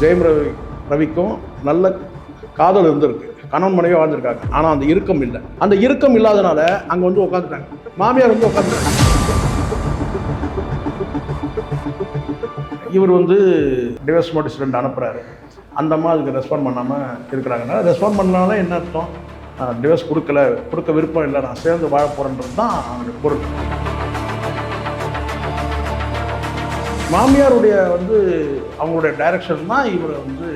ஜெயம் ரவி ரவிக்கும் நல்ல காதல் இருந்திருக்கு. கணவன் மனைவி வாழ்ந்திருக்காங்க. ஆனால் அந்த இறுக்கம் இல்லை. அந்த இறுக்கம் இல்லாதனால அங்கே வந்து உட்காந்துட்டாங்க மாமியார் வந்து உட்காந்துட்டாங்க இவர் வந்து டிவர்ஸ் நோட்டீஸ் ரெண்டு அனுப்புகிறாரு அந்த அம்மா அதுக்கு ரெஸ்பாண்ட் பண்ணாமல் இருக்கிறாங்கன்னா ரெஸ்பாண்ட் பண்ணாலும் என்ன அர்த்தம்? டிவர்ஸ் கொடுக்கல. கொடுக்க விருப்பம் இல்லை. நான் சேர்ந்து வாழ போகிறேன்றது தான் அவனுடைய பொருள். மாமியாருடைய வந்து அவங்களுடைய டைரக்ஷன் தான் இவரை வந்து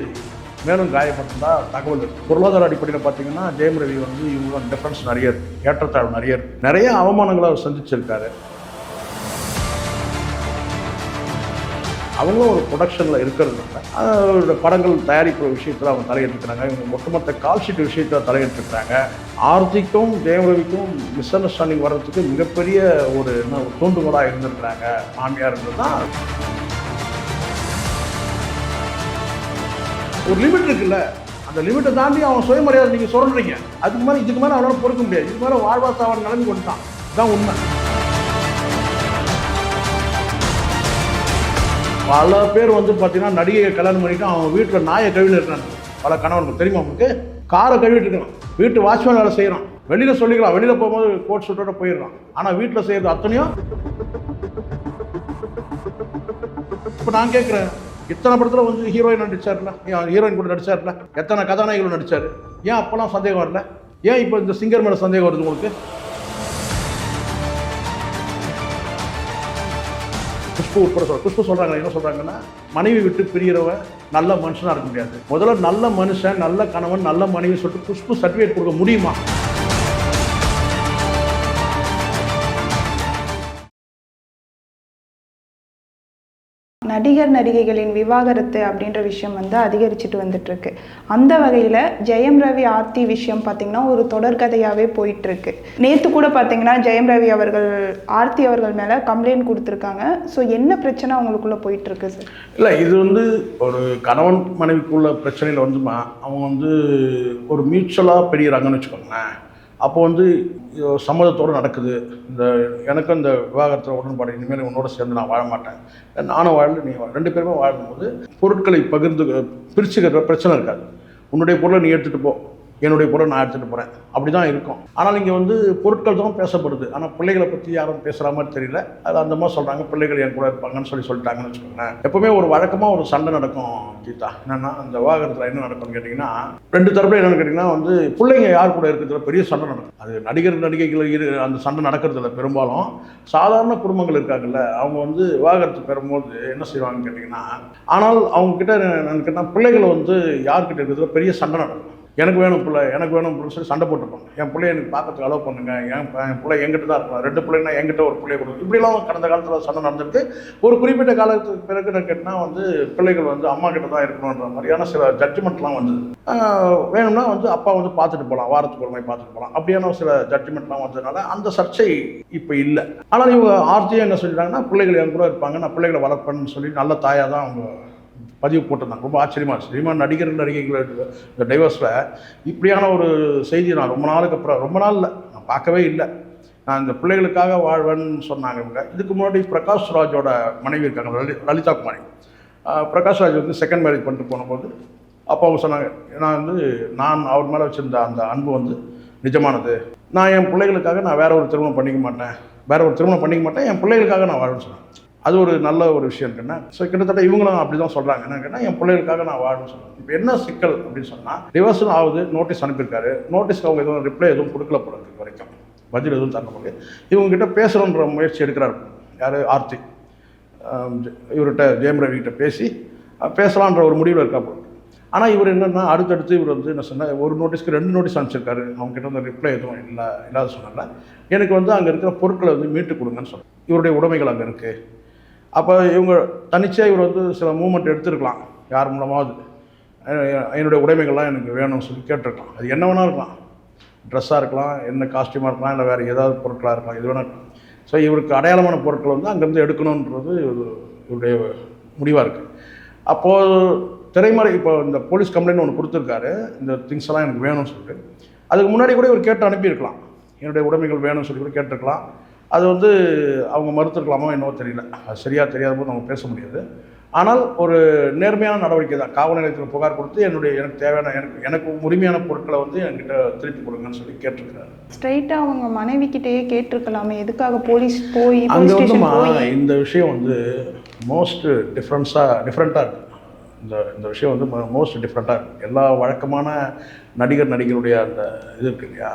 மேலும் காயப்படுத்ததா தகவல் பொருளாதார அடிப்படையில் பார்த்தீங்கன்னா ஜெயம் ரவி வந்து இவங்களோட டிஃப்ரென்ஸ் நிறைய ஏற்றத்தாழ்வு நிறைய நிறைய அவமானங்களை அவர் சந்திச்சிருக்காரு. அவங்களும் ஒரு ப்ரொடக்ஷனில் இருக்கிறதுனால அவரோட படங்கள் தயாரிப்பு விஷயத்தில் அவங்க தலையிட்டிருக்கிறாங்க. இவங்க ஒட்டுமொத்த கால்ஷீட் விஷயத்தில் தலையிட்டிருக்கிறாங்க. ஆர்த்திக்கும் தேவரவிக்கும் மிஸ் அண்டர்ஸ்டாண்டிங் வர்றதுக்கு மிகப்பெரிய ஒரு என்ன ஒரு தூண்டுகோலாக இருந்திருக்கிறாங்க. மாமியார்ன்றது தான் ஒரு லிமிட் இருக்குல்ல. அந்த லிமிட்டை தாண்டி அவன் சுயமரியாதை நீங்கள் சொல்கிறீங்க அதுக்கு மேலே இதுக்கு மேலே அவனால் பொறுக்க முடியாது. இதுக்கு மேலே வாழ்வாசாவன் நிலைமை கொண்டுட்டான் இதுதான் உண்மை. பல பேர் வந்து பார்த்தீங்கன்னா நடிகையை கல்யாணம் பண்ணிட்டு அவன் வீட்டில் நாயை கழுவின்னு இருக்கிறாங்க. பல கணவனுக்கு தெரியுமா உங்களுக்கு? காரை கழுவிட்டு இருக்கிறான். வீட்டு வாட்ச்மேன் வேலை செய்கிறான் வெளியில் சொல்லிக்கலாம். வெளியில் போகும்போது கோட் சுட்டோட போயிடுறான். ஆனால் வீட்டில் செய்கிறது அத்தனையும் இப்போ நான் கேட்குறேன் இத்தனை படத்தில் வந்து ஹீரோயின் நடிச்சார்ல ஏன் ஹீரோயின் கூட நடிச்சார்ல எத்தனை கதாநாயகர்கள் நடிச்சார்? ஏன் அப்போல்லாம் சந்தேகம் வரல? ஏன் இப்போ இந்த சிங்கர் மேலே சந்தேகம் வருது உங்களுக்கு? குஷ்பு உட்பட சொல்ற குஷ்பு சொல்கிறாங்க என்ன சொல்கிறாங்கன்னா மனைவி விட்டு பிரியறவன் நல்ல மனுஷனாக இருக்க முடியாது. முதல்ல நல்ல மனுஷன் நல்ல கணவன் நல்ல மனைவி சொல்லிட்டு குஷ்பு சர்டிஃபிகேட் கொடுக்க முடியுமா? நடிகர் நடிகைகளின் விவாகரத்து அப்படின்ற விஷயம் வந்து அதிகரிச்சுட்டு வந்துட்டுருக்கு. அந்த வகையில் ஜெயம் ரவி ஆர்த்தி விஷயம் பார்த்தீங்கன்னா ஒரு தொடர்கதையாகவே போயிட்டுருக்கு. நேற்று கூட பார்த்தீங்கன்னா ஜெயம் ரவி அவர்கள் ஆர்த்தி அவர்கள் மேலே கம்ப்ளைண்ட் கொடுத்துருக்காங்க. ஸோ என்ன பிரச்சனை அவங்களுக்குள்ளே போயிட்டுருக்கு சார் இல்லை இது வந்து ஒரு கணவன் மனைவிக்குள்ள பிரச்சனையில் வந்துமா அவங்க வந்து ஒரு மியூச்சுவலாக பிரிகிறாங்கன்னு வச்சுக்கோங்களேன். அப்போ வந்து சம்மதத்தோடு நடக்குது. இந்த எனக்கும் இந்த விவாகரத்தில் உடன்பாடு இனிமேல் உன்னோட சேர்ந்து நான் வாழ மாட்டேன். நானும் வாழல நீ ரெண்டு பேருமே வாழும்போது பொருட்களை பகிர்ந்து பிரிச்சுக்கிற பிரச்சனை இருக்காது. உன்னுடைய பொருளை நீ எடுத்துகிட்டு போ. என்னுடைய பொருளை நான் எடுத்துகிட்டு போகிறேன் அப்படி தான் இருக்கும். ஆனால் இங்கே வந்து பொருட்கள் தான் பேசப்படுது. ஆனால் பிள்ளைகளை பற்றி யாரும் பேசுகிற மாதிரி தெரியல. அது அந்த மாதிரி சொல்கிறாங்க பிள்ளைகள் என் கூட இருப்பாங்கன்னு சொல்லி சொல்லிட்டாங்கன்னு வச்சுக்கோங்களேன். எப்பவுமே ஒரு வழக்கமாக ஒரு சண்டை நடக்கும் கீதா. என்னென்னா அந்த விவாகரத்தில் என்ன நடக்கும்னு கேட்டிங்கன்னா ரெண்டு தரப்புல என்னென்னு கேட்டிங்கன்னா வந்து பிள்ளைங்க யார் கூட இருக்கிறதுல பெரிய சண்டை நடக்கும். அது நடிகர் நடிகைகள் இரு அந்த சண்டை நடக்கிறதுல பெரும்பாலும். சாதாரண குடும்பங்கள் இருக்காங்கல்ல அவங்க வந்து விவாகரத்து பெறும்போது என்ன செய்வாங்கன்னு கேட்டிங்கன்னா ஆனால் அவங்கக்கிட்ட என்னன்னு கேட்டால் பிள்ளைகளை வந்து யார்கிட்ட இருக்கிறதுல பெரிய சண்டை நடக்கும். எனக்கு வேணும் பிள்ளை எனக்கு வேணும் பிள்ளை சொல்லி சண்டை போட்டுருப்பாங்க என் பிள்ளைய எனக்கு பார்க்கறதுக்கு அலோவ் பண்ணுங்க. என் என் பிள்ளை எங்கிட்ட தான் இருப்பான். ரெண்டு பிள்ளைனா எங்கிட்ட ஒரு பிள்ளைய கொடுக்கும் இப்படிலாம் கடந்த காலத்தில் சண்டை நடந்திருக்கு. ஒரு குறிப்பிட்ட காலத்துக்கு பிறகு நான் கேட்டால் வந்து பிள்ளைகள் வந்து அம்மா கிட்ட தான் இருக்கணுன்ற மாதிரியான சில ஜட்ஜ்மெண்ட்லாம் வந்தது. வேணும்னா வந்து அப்பா வந்து பார்த்துட்டு போகலாம் வாரத்துக்கு ஒரு மாதிரி பார்த்துட்டு போகலாம் அப்படியான சில ஜட்ஜ்மெண்ட்லாம் வந்ததுனால அந்த சர்ச்சை இப்போ இல்லை. ஆனால் இவங்க ஆர்த்தியும் என்ன சொல்லிட்டாங்கன்னா பிள்ளைகள் என் கூட இருப்பாங்க. நான் பிள்ளைகளை வளர்ப்பேன்னு சொல்லி நல்ல தாயாக தான் அவங்க பதிவு போட்டிருந்தாங்க. ரொம்ப ஆச்சரியமாக இருந்துச்சு. சினிமா நடிகர் நடிகைகள் இந்த டைவர்ஸில் இப்படியான ஒரு செய்தி நான் ரொம்ப நாளுக்கு அப்புறம் ரொம்ப நாள் இல்லை. நான் பார்க்கவே இல்லை. நான் இந்த பிள்ளைகளுக்காக வாழ்வேன்னு சொன்னாங்க இவங்க. இதுக்கு முன்னாடி பிரகாஷ் ராஜோட மனைவி இருக்காங்க லலி லலிதா குமாரி. பிரகாஷ் ராஜ் வந்து செகண்ட் மேரேஜ் பண்ணிட்டு போனபோது அப்போ அவங்க சொன்னாங்க நான் வந்து நான் அவர் மேலே வச்சுருந்த அந்த அன்பு வந்து நிஜமானது. நான் என் பிள்ளைகளுக்காக நான் வேற ஒரு திருமணம் பண்ணிக்க மாட்டேன். வேற ஒரு திருமணம் பண்ணிக்க மாட்டேன். என் பிள்ளைகளுக்காக நான் வாழ்வேன்னு சொன்னேன் அது ஒரு நல்ல ஒரு விஷயம் இருக்குன்னா ஸோ கிட்டத்தட்ட இவங்களும் அப்படி தான் சொல்கிறாங்க என்ன கேட்டால் என் பிள்ளைகளுக்காக நான் வாழணும்னு சொல்கிறேன் இப்போ என்ன சிக்கல் அப்படின்னு சொன்னால் டிவர்ஸும் ஆகுது நோட்டீஸ் அனுப்பியிருக்காரு. நோட்டீஸ்க்கு அவங்க எதுவும் ரிப்ளை எதுவும் கொடுக்கல போகிறது இது வரைக்கும். பதில் எதுவும் தர முடியாது இவங்ககிட்ட பேசுகிறோன்ற முயற்சி எடுக்கிறாரு. யார்? ஆர்த்தி. இவர்கிட்ட ஜெயம் ரவி கிட்ட பேசி பேசலான்ற ஒரு முடிவில் இருக்கா போகிறது ஆனால் இவர் என்னென்னா அடுத்தடுத்து இவர் வந்து என்ன சொன்னால் ஒரு நோட்டீஸ்க்கு ரெண்டு நோட்டீஸ் அனுப்பிச்சிருக்காரு. அவங்ககிட்ட வந்து ரிப்ளை எதுவும் இல்லை இல்லாத சொன்னால எனக்கு வந்து அங்கே இருக்கிற பொருட்களை வந்து மீட்டு கொடுங்கன்னு சொன்னேன் இவருடைய உடைமைகள் அங்கே இருக்குது அப்போ இவங்க தனிச்சையாக இவர் வந்து சில மூமெண்ட் எடுத்திருக்கலாம். யார் மூலமாவது. என்னுடைய உடைமைகள்லாம் எனக்கு வேணும்னு சொல்லி கேட்டிருக்கலாம். அது என்ன வேணால் இருக்கலாம். ட்ரெஸ்ஸாக இருக்கலாம் என்ன காஸ்டியூமாக இருக்கலாம் இல்லை வேறு ஏதாவது பொருட்களாக இருக்கலாம் இது வேணால் இருக்கலாம். ஸோ இவருக்கு அடையாளமான பொருட்கள் வந்து அங்கேருந்து எடுக்கணுன்றது இவருடைய முடிவாக இருக்குது அப்போது திரைமறை இப்போ இந்த போலீஸ் கம்ப்ளைண்ட் ஒன்று கொடுத்துருக்காரு. இந்த திங்ஸ் எல்லாம் எனக்கு வேணும்னு சொல்லிட்டு. அதுக்கு முன்னாடி கூட இவர் கேட்டு அனுப்பியிருக்கலாம். என்னுடைய உடைமைகள் வேணும்னு சொல்லி கூட கேட்டிருக்கலாம். அது வந்து அவங்க மறுத்துருக்கலாமோ என்னவோ தெரியல. அது சரியாக தெரியாத போது நம்ம பேச முடியாது. ஆனால் ஒரு நேர்மையான நடவடிக்கை தான். காவல் நிலையத்தில் புகார் கொடுத்து என்னுடைய எனக்கு தேவையான எனக்கு எனக்கு உரிமையான பொருட்களை வந்து என்கிட்ட திருப்பி கொடுங்கன்னு சொல்லி கேட்டிருக்கிறாரு. ஸ்ட்ரைட்டா அவங்க மனைவி கிட்டேயே கேட்டிருக்கலாமே. எதுக்காக போலீஸ் போய் அங்கே வந்துமா இந்த விஷயம் வந்து மோஸ்ட் டிஃப்ரென்ஸாக டிஃப்ரெண்ட்டாக இருக்குது இந்த இந்த விஷயம் வந்து மோஸ்ட் டிஃப்ரெண்ட்டாக இருக்குது எல்லா வழக்கமான நடிகர் நடிகருடைய அந்த இது இருக்கு இல்லையா?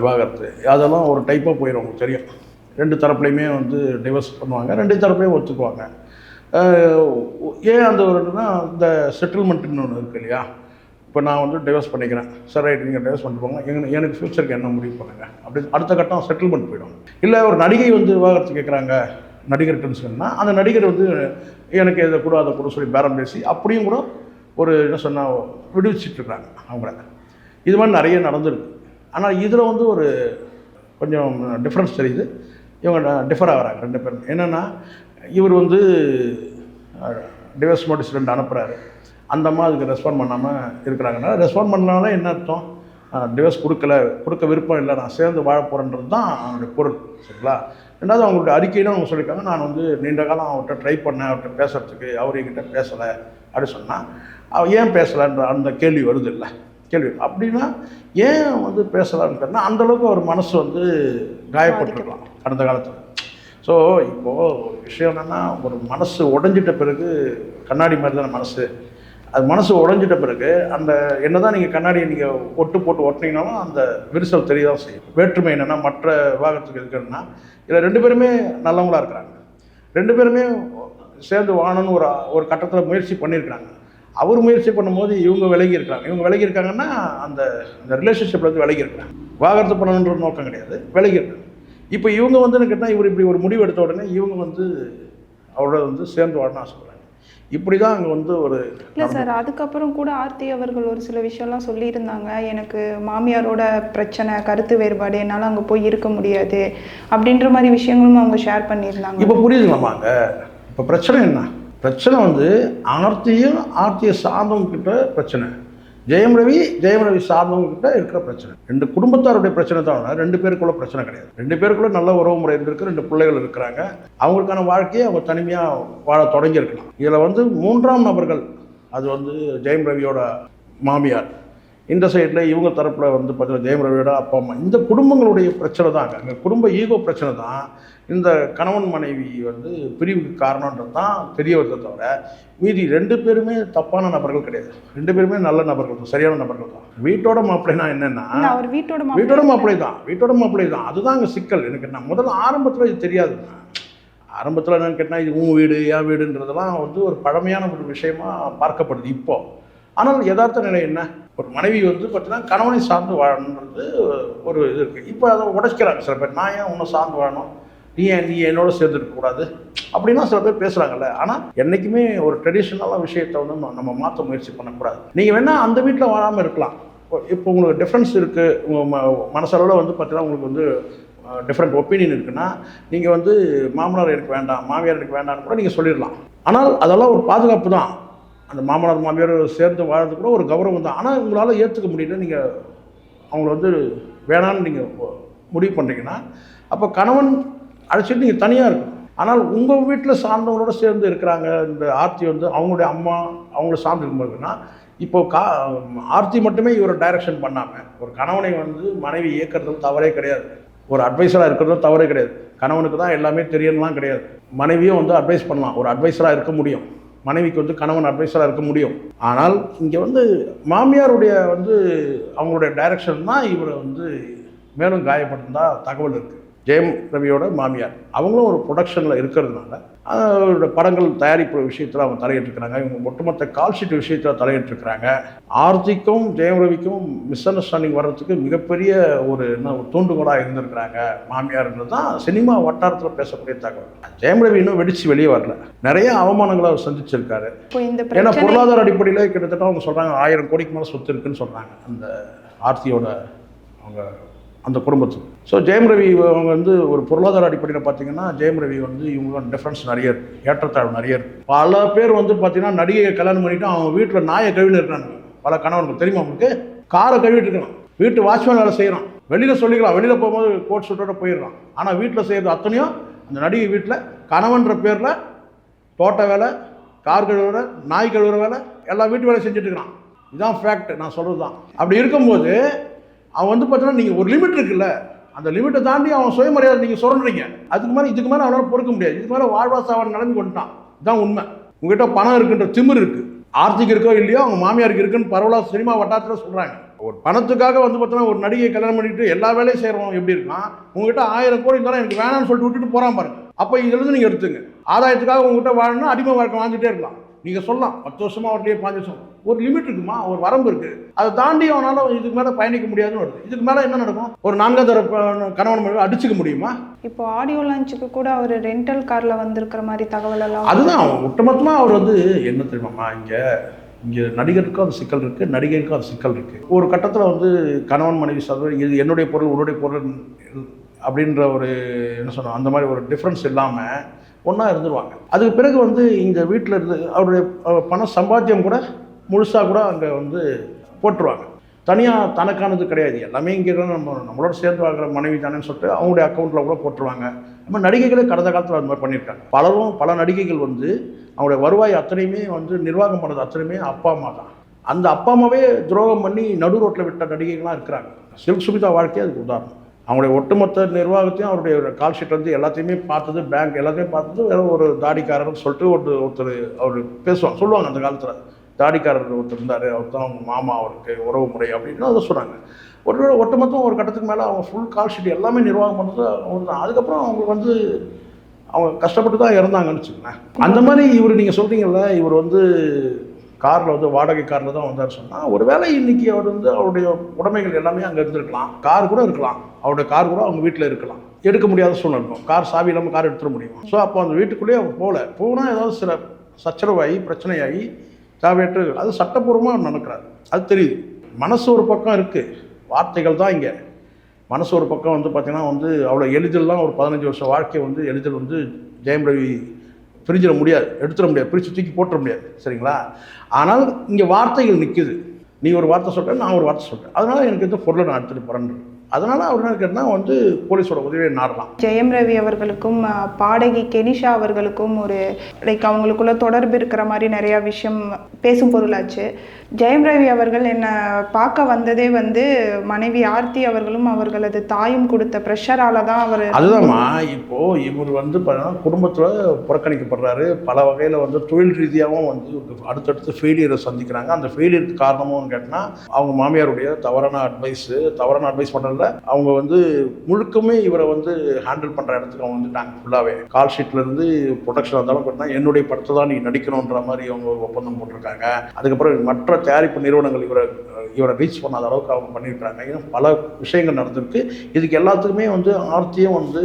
விவாகரத்து. அதெல்லாம் ஒரு டைப்பாக போயிடும் உங்களுக்கு தெரியும் ரெண்டு தரப்புலையுமே வந்து டிவர்ஸ் பண்ணுவாங்க ரெண்டு தரப்புலையும் ஒத்துக்குவாங்க. ஏன் அந்த ஒருன்னா இந்த செட்டில்மெண்ட்டுன்னு ஒன்று இருக்கு இல்லையா? இப்போ நான் வந்து டிவோர்ஸ் பண்ணிக்கிறேன். சரி ரைட் நீங்கள் டிவோர்ஸ் பண்ணிட்டு போங்க. எங்க எனக்கு ஃப்யூச்சருக்கு என்ன முடிவு பண்ணுங்க? அப்படி அடுத்த கட்டம் செட்டில்மெண்ட் போயிடும். இல்லை ஒரு நடிகை வந்து விவாகரத்து கேட்குறாங்க நடிகர்கிட்டன்னு சொன்னால் அந்த நடிகர் வந்து எனக்கு இதை கூட அதை கூட சொல்லி பேரம் பேசி அப்படியும் கூட ஒரு என்ன சொன்னால் விடுவிச்சிட்டு அவங்கள. இது மாதிரி நிறைய நடந்திருக்கு. ஆனால் இதில் வந்து ஒரு கொஞ்சம் டிஃப்ரென்ஸ் தெரியுது. இவங்க டிஃபர் ஆகிறாங்க ரெண்டு பேரும். என்னென்னா இவர் வந்து டிவர்ஸ் நோட்டீஸ் ரெண்டு அனுப்புகிறாரு அந்த அம்மா அதுக்கு ரெஸ்பாண்ட் பண்ணாமல் இருக்கிறாங்கன்னா ரெஸ்பாண்ட் பண்ணனால என்ன அர்த்தம்? டிவர்ஸ் கொடுக்கல கொடுக்க விருப்பம் இல்லை நான் சேர்ந்து வாழ போகிறேன்றது தான் அவனுடைய பொருள் சரிங்களா? ரெண்டாவது அவங்களுடைய அறிக்கையிலும் அவங்க சொல்லியிருக்காங்க நான் வந்து நீண்ட காலம் அவர்கிட்ட ட்ரை பண்ணேன் அவர்கிட்ட பேசுகிறதுக்கு அவர் என்கிட்ட பேசலை அப்படி சொன்னால் அவன் ஏன் பேசலைன்ற அந்த கேள்வி வருது இல்லை. கேள்வி. அப்படின்னா ஏன் வந்து பேசலான்னு கேட்டால் அந்தளவுக்கு அவர் மனசு வந்து காயப்பட்டிருக்கலாம் கடந்த காலத்தில். ஸோ இப்போது ஒரு விஷயம் என்னென்னா ஒரு மனசு உடைஞ்சிட்ட பிறகு கண்ணாடி மாதிரி தானே மனசு. அது மனசு உடைஞ்சிட்ட பிறகு அந்த என்னதான் நீங்கள் கண்ணாடியை நீங்கள் ஒட்டு போட்டு ஒட்டினீங்கனாலும் அந்த விரிசல் தெரிய தான் செய்யும். வேற்றுமை என்னென்னா மற்ற விவாகரத்துக்கு இருக்குன்னா இதில் ரெண்டு பேருமே நல்லவங்களா இருக்கிறாங்க. ரெண்டு பேருமே சேர்ந்து வாழணும்னு ஒரு ஒரு கட்டத்தில் முயற்சி பண்ணியிருக்கிறாங்க. அவர் முயற்சி பண்ணும்போது இவங்க விலகி இருக்காங்க இவங்க விலகி இருக்காங்கன்னா அந்த அந்த ரிலேஷன்ஷிப்லேருந்து விலகி இருக்கிறாங்க விவாகரத்து பண்ணணுன்ற நோக்கம் கிடையாது. விலகி இருக்காங்க இப்போ இவங்க வந்து கேட்டால் இவர் இப்படி ஒரு முடிவு எடுத்த உடனே இவங்க வந்து அவரோட வந்து சேர்ந்து வாழணும் ஆசைப்படுறாங்க. இப்படி தான் அங்கே வந்து ஒரு இல்லை சார் அதுக்கப்புறம் கூட ஆர்த்தி அவர்கள் ஒரு சில விஷயம்லாம் சொல்லியிருந்தாங்க. எனக்கு மாமியாரோட பிரச்சனை கருத்து வேறுபாடு என்னால் அங்கே போய் இருக்க முடியாது அப்படின்ற மாதிரி விஷயங்களும் அவங்க ஷேர் பண்ணியிருந்தாங்க. இப்போ புரியுதுங்களாமாங்க இப்போ பிரச்சனை என்ன? பிரச்சனை வந்து ஆர்த்தியும் ஆர்த்தியை சார்ந்தவங்கிட்ட பிரச்சனை. ஜெயம் ரவி ஜெயம் ரவி சார்ந்தவங்ககிட்ட இருக்கிற பிரச்சனை. ரெண்டு குடும்பத்தாருடைய பிரச்சனை தான் ரெண்டு பேருக்குள்ள பிரச்சனை கிடையாது. ரெண்டு பேருக்குள்ள நல்ல உறவு முறை இருந்திருக்கு ரெண்டு பிள்ளைகள் இருக்கிறாங்க. அவங்களுக்கான வாழ்க்கையை அவங்க தனிமையாக வாழ தொடங்கியிருக்கலாம். இதில் வந்து மூன்றாம் நபர்கள் அது வந்து ஜெயம் ரவியோட மாமியார். இந்த சைடில் இவங்க தரப்பில் வந்து பார்த்தீங்கன்னா ஜெயம் ரவியோட அப்பா அம்மா. இந்த குடும்பங்களுடைய பிரச்சனை தான் அங்கே குடும்ப ஈகோ பிரச்சனை தான். இந்த கணவன் மனைவி வந்து பிரிவுக்கு காரணன்றது தான் தெரிய வருதே தவிர மீதி ரெண்டு பேருமே தப்பான நபர்கள் கிடையாது. ரெண்டு பேருமே நல்ல நபர்கள் தான் சரியான நபர்கள் தான். வீட்டோட மாப்பிள்ளைனா என்னென்னா அவர் வீட்டோட வீட்டோட மாப்பிள்ளை தான் வீட்டோட மாப்பிள்ளை தான். அதுதான் அங்கே சிக்கல். எனக்கு நான் முதல்ல ஆரம்பத்தில் இது தெரியாது ஆரம்பத்தில் என்னன்னு கேட்டால் இது உன் வீடு என் வீடுன்றதெல்லாம் வந்து ஒரு பழமையான ஒரு விஷயமா பார்க்கப்படுது இப்போ. ஆனால் யதார்த்த நிலை என்ன? ஒரு மனைவி வந்து பார்த்தீங்கன்னா கணவனை சார்ந்து வாழணுன்றது ஒரு இது இருக்குது இப்போ அதை உடைக்கிறாங்க சில பேர். நான் ஏன் உன்னை சார்ந்து வாழணும்? நீ ஏன் நீ என்னோட சேர்ந்து இருக்கக்கூடாது அப்படின்னா சில பேர் பேசுகிறாங்கல்ல ஆனால் என்றைக்குமே ஒரு ட்ரெடிஷ்னலான விஷயத்தை வந்து நம்ம- மாற்ற முயற்சி பண்ணக்கூடாது. நீங்கள் வேணால் அந்த வீட்டில் வாழாமல் இருக்கலாம். இப்போ உங்களுக்கு டிஃப்ரென்ஸ் இருக்குது உங்கள் ம மனசளவில் வந்து பார்த்தீங்கன்னா உங்களுக்கு வந்து டிஃப்ரெண்ட் ஒப்பீனியன் இருக்குன்னா நீங்கள் வந்து மாமனார் எனக்கு வேண்டாம் மாமியார் எனக்கு வேண்டாம்னு கூட நீங்கள் சொல்லிடலாம். ஆனால் அதெல்லாம் ஒரு பாதுகாப்பு தான். அந்த மாமனார் மாமியார் சேர்ந்து வாழறது கூட ஒரு கௌரவம் தான். ஆனால் உங்களால் ஏற்றுக்க முடியல. நீங்கள் அவங்கள வந்து வேணான்னு நீங்கள் முடிவு பண்ணுறீங்கன்னா அப்போ கணவன் அழைச்சிட்டு நீங்கள் தனியாக இருக்கணும். ஆனால் உங்கள் வீட்டில் சார்ந்தவங்களோட சேர்ந்து இருக்கிறாங்க இந்த ஆர்த்தி வந்து அவங்களுடைய அம்மா அவங்கள சார்ந்து இருக்கும்போதுன்னா இப்போ கா ஆர்த்தி மட்டுமே இவரை டைரக்ஷன் பண்ணாமல் ஒரு கணவனை வந்து மனைவி இயக்கிறதும் தவறே கிடையாது. ஒரு அட்வைஸராக இருக்கிறதும் தவறே கிடையாது. கணவனுக்கு தான் எல்லாமே தெரியணும்லாம் கிடையாது. மனைவியும் வந்து அட்வைஸ் பண்ணலாம். ஒரு அட்வைஸராக இருக்க முடியும். மனைவிக்கு வந்து கணவன் அட்வைஸராக இருக்க முடியும். ஆனால் இங்கே வந்து மாமியாருடைய வந்து அவங்களுடைய டைரக்ஷன் தான் இவரை வந்து மேலும் காயப்படுத்தா தகவல் இருக்குது ஜெயம் ரவியோட மாமியார். அவங்களும் ஒரு ப்ரொடக்ஷனில் இருக்கிறதுனால அவரோட படங்கள் தயாரிப்பு விஷயத்தில் அவங்க தலையிட்டிருக்கிறாங்க. இவங்க ஒட்டுமொத்த கால் ஷீட் விஷயத்தில் தலையிட்டிருக்கிறாங்க. ஆர்த்திக்கும் ஜெயம் ரவிக்கும் மிஸ் அண்டர்ஸ்டாண்டிங் வர்றதுக்கு மிகப்பெரிய ஒரு என்ன ஒரு தூண்டுகோலாக இருந்திருக்கிறாங்க. மாமியார்ன்றது தான் சினிமா வட்டாரத்தில் பேசக்கூடிய தகவல். ஜெயம் ரவி இன்னும் வெடிச்சு வெளியே வரல. நிறைய அவமானங்களை அவர் சந்திச்சிருக்காரு. ஏன்னா பொருளாதார அடிப்படையில் கிட்டத்தட்ட அவங்க சொல்கிறாங்க ஆயிரம் கோடிக்கு மேலே சொத்து இருக்குன்னு சொல்கிறாங்க அந்த ஆர்த்தியோட அவங்க அந்த குடும்பத்துக்கு. ஸோ ஜெயம் ரவி அவங்க வந்து ஒரு பொருளாதார அடிப்படையில் பார்த்தீங்கன்னா ஜெயம் ரவி வந்து இவங்களோட டிஃப்ரென்ஸ் நிறைய ஏற்றத்தாழ்வு நிறைய பல பேர் வந்து பார்த்தீங்கன்னா நடிகையை கல்யாணம் பண்ணிவிட்டு அவங்க வீட்டில் நாயை கழுவின்னு இருக்காங்க பல கணவனுக்கு தெரியுமா உங்களுக்கு? காரை கழுவிட்டு இருக்கிறான் வீட்டு வாட்ச்மேன் வேலை செய்கிறான் வெளியில் சொல்லிக்கலாம். வெளியில் போகும்போது கோட் சுட்டோட போயிடுறான். ஆனால் வீட்டில் செய்கிறது அத்தனையும் அந்த நடிகை வீட்டில் கணவன்ற பேரில் தோட்ட வேலை கார் கழுவுற நாய் கழுவுற வேலை எல்லா வீட்டு வேலையும் செஞ்சுட்டு இருக்கிறான். இதுதான் ஃபேக்ட் நான் சொல்கிறது தான் அப்படி இருக்கும்போது அவன் வந்து பார்த்தீங்கன்னா நீங்கள் ஒரு லிமிட் இருக்குல்ல. அந்த லிமிட்டை தாண்டி அவன் சுயமரியாதை நீங்கள் சொல்கிறீங்க அதுக்கு மேலே இதுக்கு மேலே அவனால் பொறுக்க முடியாது. இதுக்கு மேலே வாழ்வாச அவன் நடந்து கொண்டுட்டான். இதுதான் உண்மை. உங்ககிட்ட பணம் இருக்குன்ற திமிர் இருக்குது ஆர்த்திக்கு இருக்கோ இல்லையோ அவங்க மாமியாருக்கு இருக்குன்னு பரவலாக சினிமா வட்டாரத்தில் சொல்கிறாங்க ஒரு பணத்துக்காக வந்து பார்த்தோன்னா ஒரு நடிகை கல்யாணம் பண்ணிட்டு எல்லா வேலையும் செய்கிறவன் எப்படி இருக்கான்? உங்ககிட்ட ஆயிரம் கோடி இருந்தாலும் எனக்கு வேணாம்னு சொல்லிட்டு விட்டுட்டு போகிறான் பாருங்க. அப்போ இதுலேருந்து நீங்கள் எடுத்துங்க. ஆதாயத்துக்காக உங்ககிட்ட வாழணும் அடிமை வாழ்க்கை வாழ்ந்துட்டே இருக்கலாம். நீங்கள் சொல்லலாம். பத்து வருஷமா அவர்கிட்டயே பாஞ்சு வருஷம். ஒரு லிமிட் இருக்குமா? ஒரு வரம்பு இருக்கு. அதை தாண்டி அவனால இதுக்கு மேலே பயணிக்க முடியாதுன்னு வருது. இதுக்கு மேலே என்ன நடக்கும்? ஒரு ப- கணவன் மனைவி அடிச்சுக்க முடியுமா? இப்போ ஆடியோ லான்ச்சுக்கு கூட அவர் ரெண்டல் கார்ல வந்திருக்கிற மாதிரி தகவல் எல்லாம் அதுதான். ஒட்டுமொத்தமாக அவர் வந்து என்ன தெரியுமாம்மா இங்கே? இங்கே நடிகருக்கும் அது சிக்கல் இருக்குது நடிகருக்கும் அது சிக்கல் இருக்குது ஒரு கட்டத்தில் வந்து கணவன் மனைவி சதவீதம் இது என்னுடைய பொருள் உன்னுடைய பொருள் அப்படின்ற ஒரு என்ன சொன்னோம் அந்த மாதிரி ஒரு டிஃப்ரென்ஸ் இல்லாமல் ஒன்றா இருந்துருவாங்க. அதுக்கு பிறகு வந்து இந்த வீட்டில் இருந்து அவருடைய பண சம்பாத்தியம் கூட முழுசாக கூட அங்கே வந்து போட்டுருவாங்க. தனியாக தனக்கானது கிடையாது. எல்லாமே இங்கே நம்ம நம்மளோட சேர்ந்து வாங்குற மனைவி தானேன்னு சொல்லிட்டு அவங்களுடைய அக்கௌண்ட்டில் கூட போட்டுருவாங்க. நம்ம நடிகைகளே கடந்த காலத்தில் அது மாதிரி பண்ணியிருக்காங்க பலரும் பல நடிகைகள் வந்து அவங்களுடைய வருவாய் அத்தனையுமே வந்து நிர்வாகம் பண்ணது அத்தனையுமே அப்பா அம்மா தான். அந்த அப்பா அம்மாவே துரோகம் பண்ணி நடு ரோட்டில் விட்ட நடிகைகள்லாம் இருக்கிறாங்க. சில்க் சுமிதா வாழ்க்கையே அதுக்கு உதாரணம். அவங்களுடைய ஒட்டுமொத்த நிர்வாகத்தையும் அவருடைய கால் ஷீட் வந்து எல்லாத்தையுமே பார்த்தது பேங்க் எல்லாத்தையும் பார்த்தது வெறும் ஒரு தாடிக்காரர்னு சொல்லிட்டு ஒரு ஒருத்தர் அவர் பேசுவாங்க சொல்லுவாங்க அந்த காலத்தில். தாடிக்காரர் ஒருத்தர் இருந்தார் அவர் தான் அவங்க மாமா அவருக்கு உறவு முறை அப்படின்னு அதை சொன்னாங்க. ஒரு ஒட்டுமொத்தம் ஒரு கட்டத்துக்கு மேலே அவங்க ஃபுல் கால் ஷீட் எல்லாமே நிர்வாகம் பண்ணது அவங்க தான். அதுக்கப்புறம் அவங்களுக்கு வந்து அவங்க கஷ்டப்பட்டு தான் இறந்தாங்கன்னு வச்சுக்கோங்களேன். அந்த மாதிரி இவர் நீங்கள் சொல்கிறீங்கல்ல இவர் வந்து காரில் வந்து வாடகை காரில் தான் வந்தார் சொன்னால் ஒருவேளை இன்றைக்கி அவர் வந்து அவருடைய உடைமைகள் எல்லாமே அங்கே இருந்திருக்கலாம். கார் கூட இருக்கலாம். அவருடைய கார் கூட அவங்க வீட்டில் இருக்கலாம். எடுக்க முடியாத சூழ்நிலை இருக்கும். கார் சாவி இல்லாமல் கார் எடுத்துட முடியும்? ஸோ அப்போ அந்த வீட்டுக்குள்ளேயே அவர் போகல போனால் ஏதாவது சில சச்சரவாகி பிரச்சனையாகி தேவையற்று அது சட்டப்பூர்வமாக நடக்கிறார். அது தெரியுது. மனசு ஒரு பக்கம் இருக்குது வார்த்தைகள் தான் இங்கே. மனசு ஒரு பக்கம் வந்து பார்த்திங்கன்னா வந்து அவ்வளோ எளிதெல்லாம் ஒரு பதினஞ்சு வருஷம் வாழ்க்கையை வந்து எளிதில் வந்து ஜெயம் ரவி பிரிஞ்சிட முடியாது எடுத்துட முடியாது பிரித்து தூக்கி போட்டுற முடியாது சரிங்களா? ஆனால் இங்கே வார்த்தைகள் நிற்குது நீ ஒரு வார்த்தை சொல்கிற நான் ஒரு வார்த்தை சொல்கிறேன் அதனால் எனக்கு இந்த பொருளை நான் எடுத்துகிட்டு போகிறேன் அதனால் அவர் என்ன கேட்டால் வந்து போலீஸோட உதவியை நாடலாம். ஜெயம் ரவி அவர்களுக்கும் பாடகி கெனிஷா அவர்களுக்கும் ஒரு லைக் அவங்களுக்குள்ள தொடர்பு இருக்கிற மாதிரி நிறைய விஷயம் பேசும் பொருளாச்சு. ஜெயம் ரவி அவர்கள் என்னை பார்க்க வந்ததே வந்து மனைவி ஆர்த்தி அவர்களும் அவர்களது தாயும் கொடுத்த ப்ரெஷரால தான் அவர் அதுதான்மா இப்போ இவர் வந்து பார்த்தீங்கன்னா குடும்பத்தில் புறக்கணிக்கப்படுறாரு. பல வகையில் வந்து தொழில் ரீதியாகவும் வந்து அடுத்தடுத்து ஃபெயிலியரை சந்திக்கிறாங்க. அந்த ஃபெயிலியருக்கு காரணமும் கேட்டினா அவங்க மாமியாருடைய தவறான அட்வைஸு தவறான அட்வைஸ் பண்ணுறதுல அவங்க வந்து முழுக்கமே இவரை வந்து ஹேண்டில் பண்ணுற இடத்துக்கு அவங்க வந்துட்டாங்க ஃபுல்லாகவே கால் ஷீட்லேருந்து ப்ரொடக்ஷன் இருந்தாலும் பார்த்தீங்கன்னா என்னுடைய படத்தை தான் நீ நடிக்கணுன்ற மாதிரி அவங்க ஒப்பந்தம் போட்டிருக்காங்க. அதுக்கப்புறம் மற்ற தயாரிப்பு நிறுவனங்கள் இவரை இவரை ரீச் பண்ணாத அளவுக்கு அவங்க பண்ணியிருக்காங்க இன்னும் பல விஷயங்கள் நடந்திருக்கு. இதுக்கு எல்லாத்துக்குமே வந்து ஆர்த்தியும் வந்து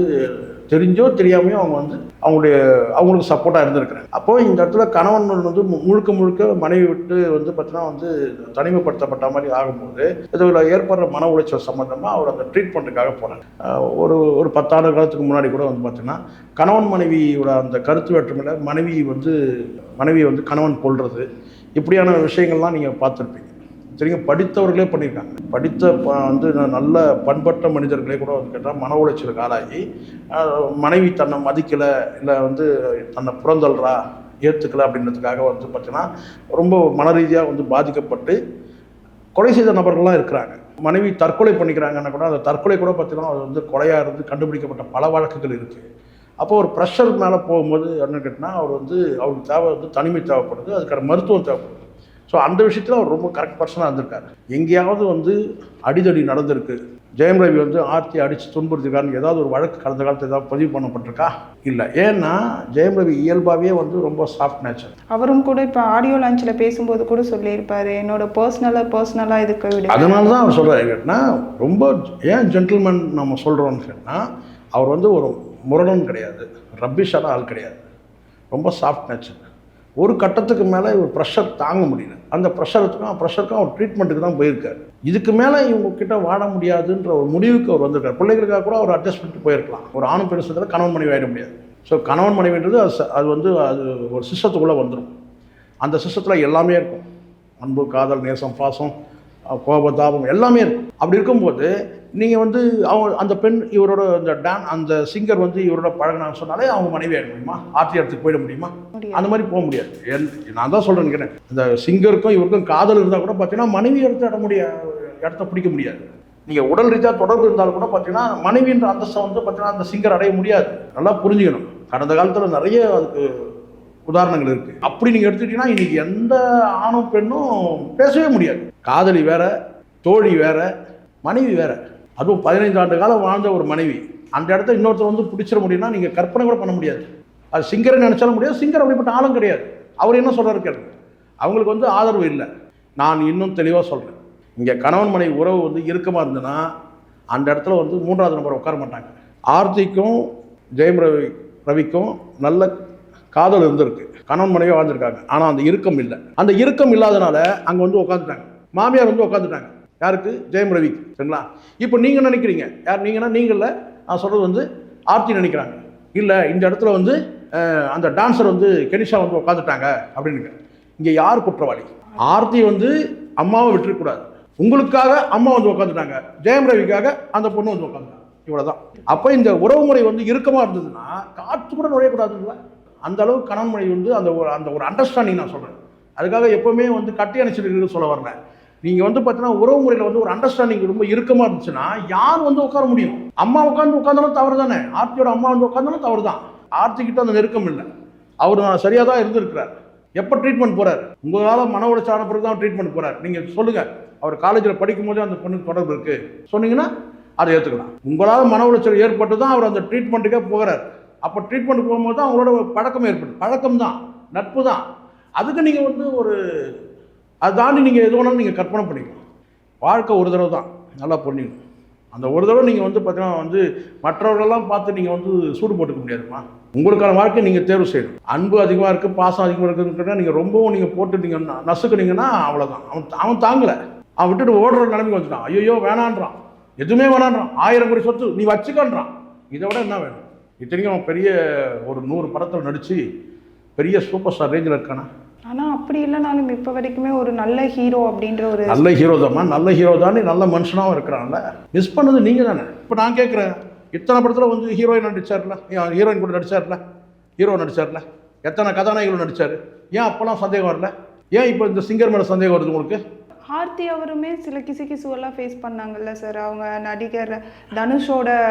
தெரிஞ்சோ தெரியாமையோ அவங்க வந்து அவங்களுடைய அவங்களுக்கு சப்போர்ட்டாக இருந்திருக்கிறாங்க. அப்போ இந்த இடத்துல கணவன் வந்து மு- முழுக்க முழுக்க மனைவி விட்டு வந்து பார்த்தீங்கன்னா வந்து தனிமைப்படுத்தப்பட்ட மாதிரி ஆகும்போது இதில் ஏற்படுற மன உளைச்சல் சம்மந்தமாக அவர் அந்த ட்ரீட்மெண்ட்டுக்காக போனாங்க ஒரு ஒரு பத்தாண்டு காலத்துக்கு முன்னாடி கூட வந்து பார்த்தீங்கன்னா கணவன் மனைவியோட அந்த கருத்து வேற்றுமையில் மனைவி வந்து மனைவியை வந்து கணவன் கொள்வது இப்படியான விஷயங்கள்லாம் நீங்கள் பார்த்துருப்பீங்க. சரிங்க படித்தவர்களே பண்ணியிருக்காங்க. படித்த வந்து நல்ல பண்பட்ட மனிதர்களே கூட வந்து கேட்டால் மன உளைச்சலுக்கு ஆளாகி மனைவி தன்னை மதிக்கலை இல்லை வந்து தன்னை புறந்தல்றா ஏற்றுக்கலை அப்படின்றதுக்காக வந்து பார்த்தீங்கன்னா ரொம்ப மன ரீதியாக வந்து பாதிக்கப்பட்டு கொலை செய்த நபர்கள்லாம் இருக்கிறாங்க. மனைவி தற்கொலை பண்ணிக்கிறாங்கன்னா கூட அந்த தற்கொலை கூட பார்த்தீங்கன்னா அது வந்து கொலையாக இருந்து கண்டுபிடிக்கப்பட்ட பல வழக்குகள் இருக்குது அப்போ ஒரு ப்ரெஷர் மேலே போகும்போது என்ன கேட்டால் அவர் வந்து அவருக்கு தேவை வந்து தனிமை தேவைப்படுது அதுக்கான மருத்துவம் தேவைப்படுது. ஸோ அந்த விஷயத்தில் அவர் ரொம்ப கரெக்ட் பர்சனாக இருந்திருக்காரு. எங்கேயாவது வந்து அடிதடி நடந்திருக்கு. ஜெயம் ரவி வந்து ஆர்த்தி அடித்து துன்புறுத்திருக்காருன்னு ஏதாவது ஒரு வழக்கு கடந்த காலத்தில் ஏதாவது பதிவு பண்ணப்பட்டிருக்கா? இல்லை. ஏன்னா ஜெயம் ரவி இயல்பாகவே வந்து ரொம்ப சாஃப்ட் நேச்சர் அவரும் கூட இப்போ ஆடியோ லான்ச்சில் பேசும்போது கூட சொல்லியிருப்பாரு. என்னோட பர்சனலாக பர்சனலாக இதுக்கு விடு. அதனால தான் அவர் சொல்கிறாரு கேட்டினா ரொம்ப ஏன் ஜென்டில்மேன் நம்ம சொல்கிறோம்னு கேட்டால் அவர் வந்து ஒரு முரடன் கிடையாது. ரப்பிஷான ஆள் கிடையாது. ரொம்ப சாஃப்ட் நேச்சர் ஒரு கட்டத்துக்கு மேலே இவர் ப்ரெஷர் தாங்க முடியல. அந்த ப்ரெஷருக்கும் ப்ரெஷருக்கும் அவர் ட்ரீட்மெண்ட்டுக்கு தான் போயிருக்காரு. இதுக்கு மேலே இவங்கக்கிட்ட வாட வாழ முடியாதுன்ற ஒரு முடிவுக்கு அவர் வந்திருக்கார். பிள்ளைகளுக்காக கூட அவர் அட்ஜஸ்ட் பண்ணிட்டு போயிருக்கலாம். ஒரு ஆணும் பெண் சேர்ந்தாலும் கணவன் மனைவி ஆயிட முடியாது. ஸோ கணவன் மனைவின்றது அது அது வந்து அது ஒரு சிஸ்டத்துக்குள்ளே வந்துடும் அந்த சிஸ்டத்தில் எல்லாமே இருக்கும். அன்பு காதல் நேசம் பாசம் கோப தாபம் எல்லாமே இருக்கும். அப்படி இருக்கும்போது நீங்கள் வந்து அவங்க அந்த பெண் இவரோட அந்த டான் அந்த சிங்கர் வந்து இவரோட பழகினான்னு சொன்னாலே அவங்க மனைவி ஆகிட முடியுமா? ஆர்த்தி இடத்துக்கு போயிட முடியுமா. அந்த மாதிரி போக முடியாது. நான் தான் சொல்கிறேன் நினைக்கிறேன். இந்த சிங்கருக்கும் இவருக்கும் காதல் இருந்தால் கூட பார்த்தீங்கன்னா மனைவி இடத்த இட முடிய இடத்த பிடிக்க முடியாது. நீங்கள் உடல் ரீதியாக தொடர்பு இருந்தாலும் கூட பார்த்தீங்கன்னா மனைவின்ற அந்தஸ்தை வந்து பார்த்தீங்கன்னா அந்த சிங்கர் அடைய முடியாது. நல்லா புரிஞ்சுக்கணும். கடந்த காலத்தில் நிறைய அதுக்கு உதாரணங்கள் இருக்குது அப்படி நீங்கள் எடுத்துக்கிட்டீங்கன்னா இன்னைக்கு எந்த ஆணும் பெண்ணும் பேசவே முடியாது. காதலி வேற தோழி வேற மனைவி வேற. அதுவும் பதினைந்து ஆண்டு காலம் வாழ்ந்த ஒரு மனைவி. அந்த இடத்த இன்னொருத்தர் வந்து பிடிச்சிட முடியும்னா நீங்கள் கற்பனை கூட பண்ண முடியாது. அது சிங்கரை நினைச்சாலும் முடியாது. சிங்கர் அப்படிப்பட்ட ஆளும் கிடையாது. அவர் என்ன சொல்கிறாரு கேளுங்க. அவங்களுக்கு வந்து ஆதரவு இல்லை. நான் இன்னும் தெளிவாக சொல்கிறேன் இங்கே கணவன் மனைவி உறவு வந்து இறுக்கமாக இருந்ததுன்னா அந்த இடத்துல வந்து மூன்றாவது நம்பர் உட்கார மாட்டாங்க. ஆர்த்திக்கும் ஜெயம் ரவி ரவிக்கும் நல்ல காதல் இருந்திருக்கு. கணவன் மனைவி வாழ்ந்திருக்காங்க. ஆனால் அந்த இறுக்கம் இல்லை. அந்த இறுக்கம் இல்லாதனால அங்கே வந்து உட்காந்துட்டாங்க மாமியார் வந்து உட்காந்துட்டாங்க யாருக்கு? ஜெயம் ரவிக்கு. சரிங்களா? இப்போ நீங்கள் நினைக்கிறீங்க? யார் நீங்கன்னா நீங்கள நான் சொல்கிறது வந்து ஆர்த்தி நினைக்கிறாங்க. இல்லை இந்த இடத்துல வந்து அந்த டான்ஸர் வந்து கெனிஷா வந்து உட்காந்துட்டாங்க அப்படின்னு இங்கே யார் குற்றவாளி? ஆர்த்தி வந்து அம்மாவை விட்டுறக்கூடாது உங்களுக்காக அம்மா வந்து உட்காந்துட்டாங்க ஜெயம் ரவிக்காக அந்த பொண்ணு வந்து உட்காந்துட்டாங்க இவ்வளோதான் அப்போ இந்த உறவு முறை வந்து இறுக்கமாக இருந்ததுன்னா காற்று கூட நுழையக்கூடாதுங்களா அந்த அளவுக்கு கணவன் மனைவி வந்து அந்த ஒரு அந்த ஒரு அண்டர்ஸ்டாண்டிங் நான் சொல்கிறேன் அதுக்காக எப்போவுமே வந்து கட்டி அணைச்சிட்டு சொல்ல வரல நீங்கள் வந்து பார்த்தீங்கன்னா உறவு முறையில் வந்து ஒரு அண்டர்ஸ்டாண்டிங் ரொம்ப இறுக்கமாக இருந்துச்சுன்னா யார் வந்து உட்கார முடியும்? அம்மா உட்காந்து உட்காந்தாலும் தவறு தானே ஆர்த்தியோட அம்மா வந்து உட்காந்தாலும் தவறு தான் ஆர்த்தி கிட்ட அந்த நெருக்கம் இல்லை. அவர் நான் சரியாக தான் இருந்திருக்கிறார். எப்போ ட்ரீட்மெண்ட் போகிறார் உங்களால் மன உளைச்சான பிறகு தான் ட்ரீட்மெண்ட் போகிறார் நீங்கள் சொல்லுங்கள் அவர் காலேஜில் படிக்கும் போதே அந்த பொண்ணுக்கு தொடர்பு இருக்குது சொன்னீங்கன்னா அதை ஏற்றுக்கலாம் உங்களால் மன உளைச்சல் ஏற்பட்டு தான் அவர் அந்த ட்ரீட்மெண்ட்டுக்கே போகிறார். அப்போ ட்ரீட்மெண்ட் போகும்போது தான் அவங்களோட பழக்கம் ஏற்படும் பழக்கம் தான் நட்பு தான் அதுக்கு நீங்கள் வந்து ஒரு அதை தாண்டி நீங்கள் எது வேணாலும் நீங்கள் கற்பனை பண்ணிக்கணும் வாழ்க்கை ஒரு தடவை தான். நல்லா புரிஞ்சுக்கணும். அந்த ஒரு தடவை நீங்கள் வந்து பார்த்தீங்கன்னா வந்து மற்றவர்களெல்லாம் பார்த்து நீங்கள் வந்து சூடு போட்டுக்க முடியாதுமா உங்களுக்கான வாழ்க்கை நீங்கள் தேர்வு செய்யணும். அன்பு அதிகமாக இருக்குது பாசம் அதிகமாக இருக்குதுன்னு நீங்கள் ரொம்பவும் நீங்கள் போட்டு நீங்கள் நசுக்குனீங்கன்னா அவ்வளோதான் அவன் அவன் தாங்கலை. அவன் விட்டுட்டு ஓடுற நிலைமைக்கு வந்துட்டான். ஐயோ வேணான்றான். எதுவுமே வேணான்றான். ஆயிரம் கோடி சொத்து நீ வச்சுக்கன்றான். இதை விட என்ன வேணும்? இத்தனைக்கும் அவன் பெரிய ஒரு நூறு படத்தில் நடித்து பெரிய சூப்பர் ஸ்டார் ரேஞ்சில் இருக்கானா? ஆனா அப்படி இல்லைனாலும் இப்போ வரைக்குமே ஒரு நல்ல ஹீரோ அப்படின்ற ஒரு நல்ல ஹீரோ தான்மா நல்ல ஹீரோ தானே நல்ல மனுஷனாகவும் இருக்கிறான்ல. மிஸ் பண்ணது நீங்கள் தானே? இப்போ நான் கேட்குறேன் இத்தனை படத்தில் வந்து ஹீரோயின் நடிச்சார்ல? ஏன் ஹீரோயின் கூட நடிச்சார்ல? ஹீரோ நடிச்சார்ல? எத்தனை கதாநாயகர்கள் நடிச்சார்? ஏன் அப்போல்லாம் சந்தேகம் வரல? ஏன் இப்போ இந்த சிங்கர் மேலே சந்தேகம் வருது உங்களுக்கு? ஆர்த்தி அவருமே சில கிசு கிசுவெல்லாம் ஃபேஸ் பண்ணாங்கல்ல சார் அவங்க நடிகர் தனுஷோட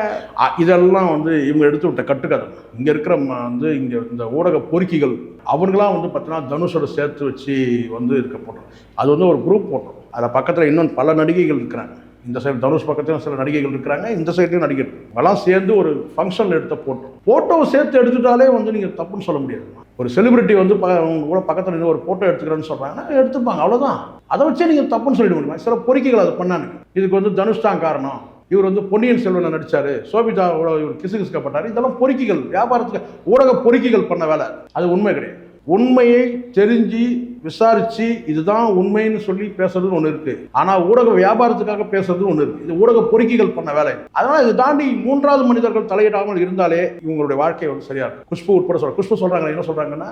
இதெல்லாம் வந்து இவங்க எடுத்து விட்ட கட்டுக்கதை. இங்கே இருக்கிற ம- வந்து இங்கே இந்த ஊடக பொறுக்கிகள் அவங்களாம் வந்து பார்த்தீங்கன்னா தனுஷோட சேர்த்து வச்சு வந்து இருக்க போட்டோம். அது வந்து ஒரு குரூப் போட்டோம். அதில் பக்கத்தில் இன்னும் பல நடிகைகள் இருக்கிறாங்க. இந்த சைடு தனுஷ் பக்கத்துலையும் சில நடிகைகள் இருக்கிறாங்க. இந்த சைட்லையும் நடிகர். எல்லாம் சேர்ந்து ஒரு ஃபங்க்ஷனில் எடுத்த போட்டோ ஃபோட்டோவை சேர்த்து எடுத்துட்டாலே வந்து நீங்கள் தப்புன்னு சொல்ல முடியாது. ஒரு செலிபிரிட்டி வந்து ப அவங்க கூட பக்கத்தில் நின்று ஒரு ஃபோட்டோ எடுத்துக்கிறேன்னு சொல்கிறாங்கன்னா எடுத்துப்பாங்க. அவ்வளோதான் அதை வச்சே நீங்கள் தப்புன்னு சொல்லிட முடியுமா? சில பொறிக்கைகள் அதை பண்ணானுங்க. இதுக்கு வந்து தனுஷ் தான் காரணம். இவர் வந்து பொன்னியின் செல்வனை நடித்தார் சோபிதாவோட இவர் கிசு கிசுக்கப்பட்டார். இதெல்லாம் பொறுக்கிகள் வியாபாரத்துக்கு ஊடக பொறுக்கிகள் பண்ண வேலை. அது உண்மை கிடையாது. உண்மையை தெரிஞ்சு விசாரிச்சு இதுதான் உண்மைன்னு சொல்லி பேசுறதுன்னு ஒன்று இருக்கு. ஆனா ஊடக வியாபாரத்துக்காக பேசுறதுன்னு ஒன்று இருக்கு. இது ஊடக பொறுக்கிகள் பண்ண வேலை. அதனால இது தாண்டி மூன்றாவது மனிதர்கள் தலையிடாமல் இருந்தாலே இவங்களுடைய வாழ்க்கை வந்து சரியா இருக்கும். குஷ்பு உட்பட சொல்ற குஷ்பு சொல்றாங்க என்ன சொல்றாங்கன்னா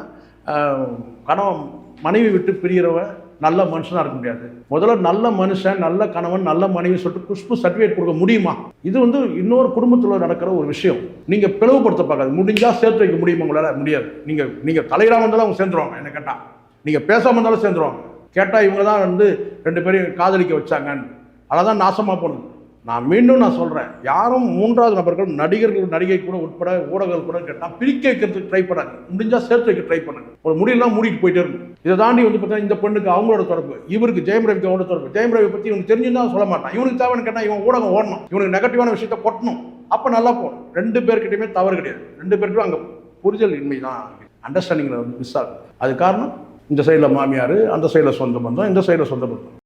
கணவன் மனைவி விட்டு பிரியறவன் நல்ல மனுஷனா இருக்க முடியாது. முதல்ல நல்ல மனுஷன் நல்ல கணவன் நல்ல மனைவி சொல்லிட்டு குஷ்பு சர்டிஃபிகேட் கொடுக்க முடியுமா? இது வந்து இன்னொரு குடும்பத்தில் நடக்கிற ஒரு விஷயம். நீங்க பிளவுபடுத்த பார்க்காது. முடிஞ்சா சேர்த்து வைக்க முடியுமா உங்களால்? முடியாது. நீங்க நீங்க தலையிடாம இருந்தாலும் அவங்க சேர்ந்துருவாங்க என்ன கேட்டா. நீங்க பேசாம இருந்தாலும் சேர்ந்துருவாங்க. கேட்டா இவங்க தான் வந்து ரெண்டு பேரையும் காதலிக்க வச்சாங்கன்னு. அதான் நாசமா போனது. நான் மீண்டும் நான் சொல்கிறேன் யாரும் மூன்றாவது நபர்கள் நடிகர்கள் நடிகை கூட உட்பட ஊடகங்கள் கூட கேட்டால் பிரிக்க வைக்கிறதுக்கு ட்ரை பண்ணாங்க. முடிஞ்சால் சேர்த்து வைக்க ட்ரை பண்ணுங்க. ஒரு முடியெல்லாம் மூடிட்டு போயிட்டே இருக்கும். இதை தாண்டி வந்து பார்த்தீங்கன்னா இந்த பெண்ணுக்கு அவங்களோட தொடர்பு இவருக்கு ஜெயம் ரவிக்கு அவங்களோட தொடர்பு. ஜெயம் ரவி பற்றி இவனுக்கு தெரிஞ்சுன்னா சொல்ல மாட்டான். இவனுக்கு தேவைன்னு கேட்டால் இவன் ஊடகம் ஓடணும். இவனுக்கு நெகட்டிவான விஷயத்த கொட்டணும். அப்போ நல்லா போகணும் ரெண்டு பேர்கிட்டையுமே தவறு கிடையாது. ரெண்டு பேருக்கும் அங்கே புரிதல் இன்மை தான் அண்டர்ஸ்டாண்டிங்கில் வந்து மிஸ் ஆகுது. அது காரணம் இந்த சைடில் மாமியார் அந்த சைடில் சொந்த பந்தம் இந்த சைடில் சொந்த பந்தம்.